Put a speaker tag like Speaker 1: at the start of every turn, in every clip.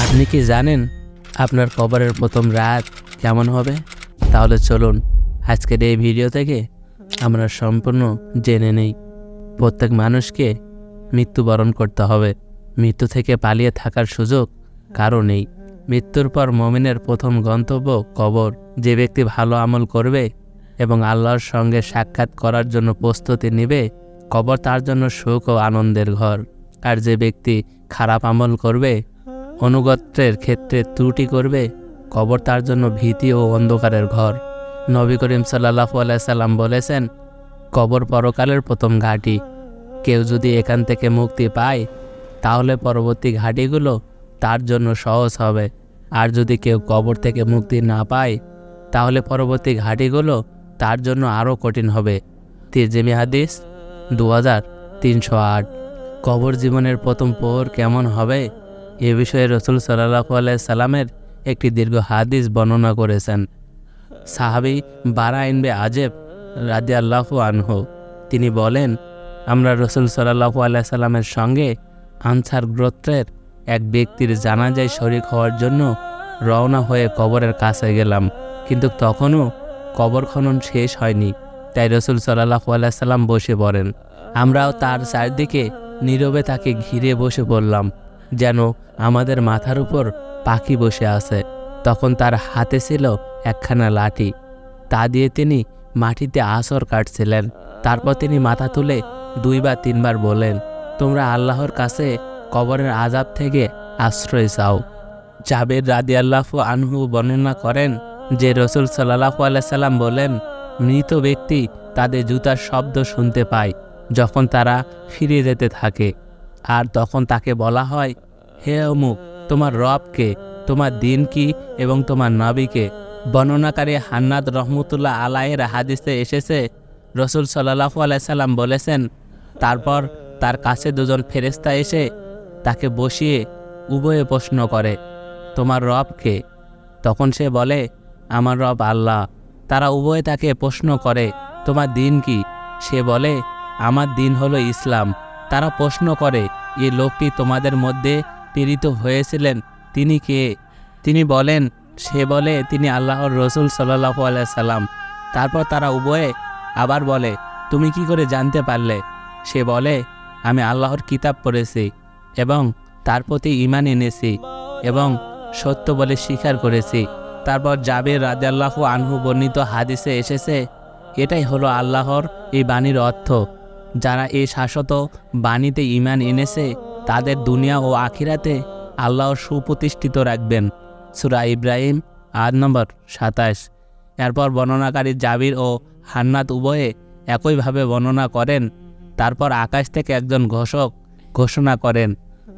Speaker 1: আপনি কি জানেন আপনার কবরের প্রথম রাত কেমন হবে? তাহলে চলুন আজকের এই ভিডিও থেকে আমরা সম্পূর্ণ জেনে নেই। প্রত্যেক মানুষকে মৃত্যুবরণ করতে হবে। মৃত্যু থেকে পালিয়ে থাকার সুযোগ কারও নেই। মৃত্যুর পর মমিনের প্রথম গন্তব্য কবর। যে ব্যক্তি ভালো আমল করবে এবং আল্লাহর সঙ্গে সাক্ষাৎ করার জন্য প্রস্তুতি নেবে, কবর তার জন্য সুখ ও আনন্দের ঘর। আর যে ব্যক্তি খারাপ আমল করবে অনুগত্রের ক্ষেত্রে ত্রুটি করবে, কবর তার জন্য ভীতি ও অন্ধকারের ঘর। নবী করিম সাল্লাহু আলাইসাল্লাম বলেছেন, কবর পরকালের প্রথম ঘাঁটি। কেউ যদি এখান থেকে মুক্তি পায়, তাহলে পরবর্তী ঘাঁটিগুলো তার জন্য সহজ হবে। আর যদি কেউ কবর থেকে মুক্তি না পায়, তাহলে পরবর্তী ঘাঁটিগুলো তার জন্য আরও কঠিন হবে। তিরজিমি হাদিস দু হাজার তিনশো আট। কবর জীবনের প্রথম পোহর কেমন হবে? এ বিষয়ে রসুল সাল্লাহু সাল্লামের একটি দীর্ঘ হাদিস বর্ণনা করেছেন। সাহাবি বারা ইনবে আজেব রাজি আল্লাহু আনহু, তিনি বলেন, আমরা রসুল সাল্লাহু সাল্লামের সঙ্গে আনসার গোত্রের এক ব্যক্তির জানাজায় শরিক হওয়ার জন্য রওনা হয়ে কবরের কাছে গেলাম। কিন্তু তখনও কবর খনন শেষ হয়নি। তাই রসুল সাল্লাহু সাল্লাম বসে পড়েন। আমরাও তার চারদিকে নীরবে তাকে ঘিরে বসে পড়লাম। যেন আমাদের মাথার উপর পাখি বসে আছে। তখন তার হাতে ছিল একখানা লাঠি। তা দিয়ে তিনি মাটিতে আসর কাটছিলেন। তারপর তিনি মাথা তুলে দুই বা তিনবার বলেন তোমরা আল্লাহর কাছে কবরের আজাব থেকে আশ্রয় চাও। জাবের রাদি আল্লাহ আনহু বর্ণনা করেন যে রসুল সাল্লাহু আলাইসাল্লাম বলেন, মৃত ব্যক্তি তাদের জুতার শব্দ শুনতে পায় যখন তারা ফিরে যেতে থাকে। আর তখন তাকে বলা হয়, হে অমুক, তোমার রবকে, তোমার দিন কি এবং তোমার নবীকে বর্ণনাকারী হান্নাদ রহমতুল্লাহ আলাহের হাদিসে এসেছে। রসুল সাল্লাহু আলাইসাল্লাম বলেছেন, তারপর তার কাছে দুজন ফেরেস্তা এসে তাকে বসিয়ে উভয়ে প্রশ্ন করে, তোমার রবকে তখন সে বলে, আমার রব আল্লাহ। তারা উভয়ে তাকে প্রশ্ন করে, তোমার দিন কি? সে বলে, আমার দিন হলো ইসলাম। তারা প্রশ্ন করে এই লোকটি তোমাদের মধ্যে প্রেরিত হয়েছিলেন? তিনি কে? তিনি বলেন, সে বলে, তিনি আল্লাহর রসুল সাল্লাহু সাল্লাম। তারপর তারা উভয়ে আবার বলে, তুমি কি করে জানতে পারলে? সে বলে, আমি আল্লাহর কিতাব পড়েছি এবং তার প্রতি ইমান এনেছি এবং সত্য বলে স্বীকার করেছি। তারপর জাবের রাজাল্লাহ আনহু বর্ণিত হাদিসে এসেছে, এটাই হলো আল্লাহর এই বাণীর অর্থ। যারা এই শাশ্বত বাণীতে ইমান এনেছে, তাদের দুনিয়া ও আখিরাতে আল্লাহ সুপ্রতিষ্ঠিত রাখবেন। সুরা ইব্রাহিম আট নম্বর সাতাশ। এরপর বর্ণনাকারী জাবির ও হান্নাত উভয়ে একইভাবে বর্ণনা করেন। তারপর আকাশ থেকে একজন ঘোষক ঘোষণা করেন,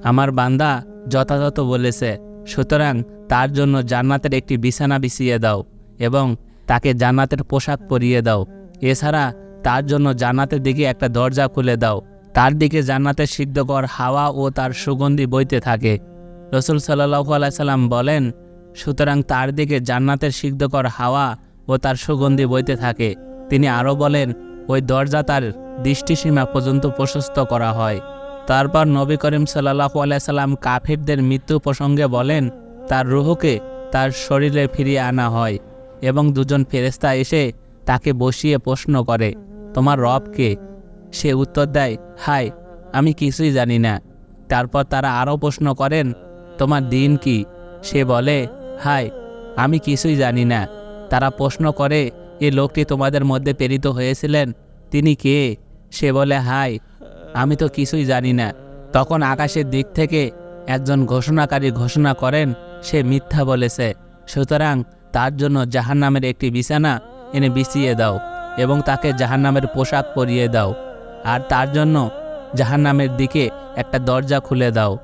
Speaker 1: আমার বান্দা যথাযথ বলেছে, সুতরাং তার জন্য জান্নাতের একটি বিছানা বিছিয়ে দাও এবং তাকে জান্নাতের পোশাক পরিয়ে দাও। এছাড়া তার জন্য জান্নাতের দিকে একটা দরজা খুলে দাও। তার দিকে জান্নাতের সিদ্ধকর হাওয়া ও তার সুগন্ধি বইতে থাকে। রসুল সাল্লাহু আলাইসাল্লাম বলেন, সুতরাং তার দিকে জান্নাতের সিদ্ধকর হাওয়া ও তার সুগন্ধি বইতে থাকে। তিনি আরও বলেন, ওই দরজা তার দৃষ্টিসীমা পর্যন্ত প্রশস্ত করা হয়। তারপর নবী করিম সাল্লাহু আলাইসাল্লাম কাফিরদের মৃত্যু প্রসঙ্গে বলেন, তার রুহকে তার শরীরে ফিরিয়ে আনা হয় এবং দুজন ফেরেস্তা এসে তাকে বসিয়ে প্রশ্ন করে। তোমার রবকে? সে উত্তর দেয় হাই আমি কিছুই জানি না। তারপর তারা আরও প্রশ্ন করেন, তোমার দিন কি? সে বলে হাই আমি কিছুই জানি না। তারা প্রশ্ন করে, এ লোকটি তোমাদের মধ্যে প্রেরিত হয়েছিলেন? তিনি কে? সে বলে হাই আমি তো কিছুই জানি না। তখন আকাশের দিক থেকে একজন ঘোষণাকারী ঘোষণা করেন, সে মিথ্যা বলেছে। সুতরাং তার জন্য জাহান্নামের একটি বিছানা এনে বিছিয়ে দাও। এবং তাকে জাহান্নামের পোশাক পরিয়ে দাও। আর তার জন্য জাহান্নামের দিকে একটা দরজা খুলে দাও।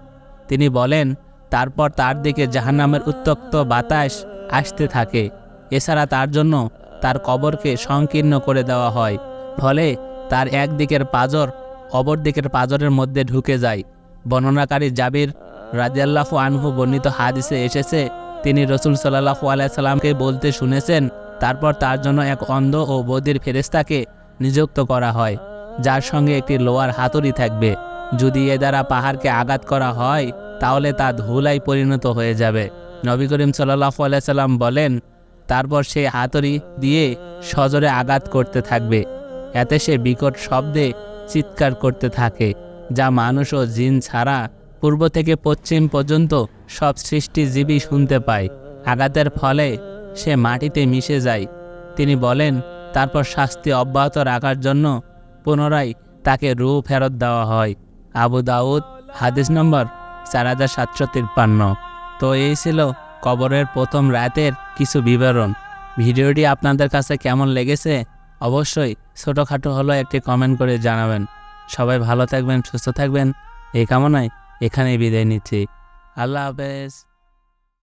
Speaker 1: তিনি বলেন, তারপর তার দিকে জাহান্নামের উত্তক্ত বাতাস আসতে থাকে। এছাড়া তার জন্য তার কবরকে সংকীর্ণ করে দেওয়া হয়। ফলে তার এক দিকের পাজর অপর দিকের পাজরের মধ্যে ঢুকে যায়। বর্ণনাকারী জাবির রাজিয়াল্লাহু আনহু বর্ণিত হাদিসে এসেছে, তিনি রসুল সাল্লাহু আলাইসাল্লামকে বলতে শুনেছেন তারপর তার জন্য এক অন্ধ ও বদির ফেরেস্তাকে নিযুক্ত করা হয়, যার সঙ্গে একটি লোয়ার হাতুড়ি থাকবে। যদি এ দ্বারা পাহাড়কে আঘাত করা হয়, তাহলে তা ধুলাই পরিণত হয়ে যাবে। নবী করিম সাল্লাহ সাল্লাম বলেন, তারপর সে হাতুড়ি দিয়ে সজোরে আঘাত করতে থাকবে। এতে সে বিকট শব্দে চিৎকার করতে থাকে, যা মানুষ ও জিন ছাড়া পূর্ব থেকে পশ্চিম পর্যন্ত সব সৃষ্টিজীবী শুনতে পায়। আঘাতের ফলে সে মাটিতে মিশে যায়। তিনি বলেন, তারপর শাস্তি অব্যাহত রাখার জন্য পুনরায় তাকে রু ফেরত দেওয়া হয়। আবু দাউদ, হাদিস নম্বর চার হাজার সাতশো তিপ্পান্ন। তো এই ছিল কবরের প্রথম রাতের কিছু বিবরণ। ভিডিওটি আপনাদের কাছে কেমন লেগেছে? অবশ্যই ছোটোখাটো হলো একটি কমেন্ট করে জানাবেন। সবাই ভালো থাকবেন, সুস্থ থাকবেন। এই কামনায় এখানেই বিদায় নিচ্ছি। আল্লাহ হাফেজ।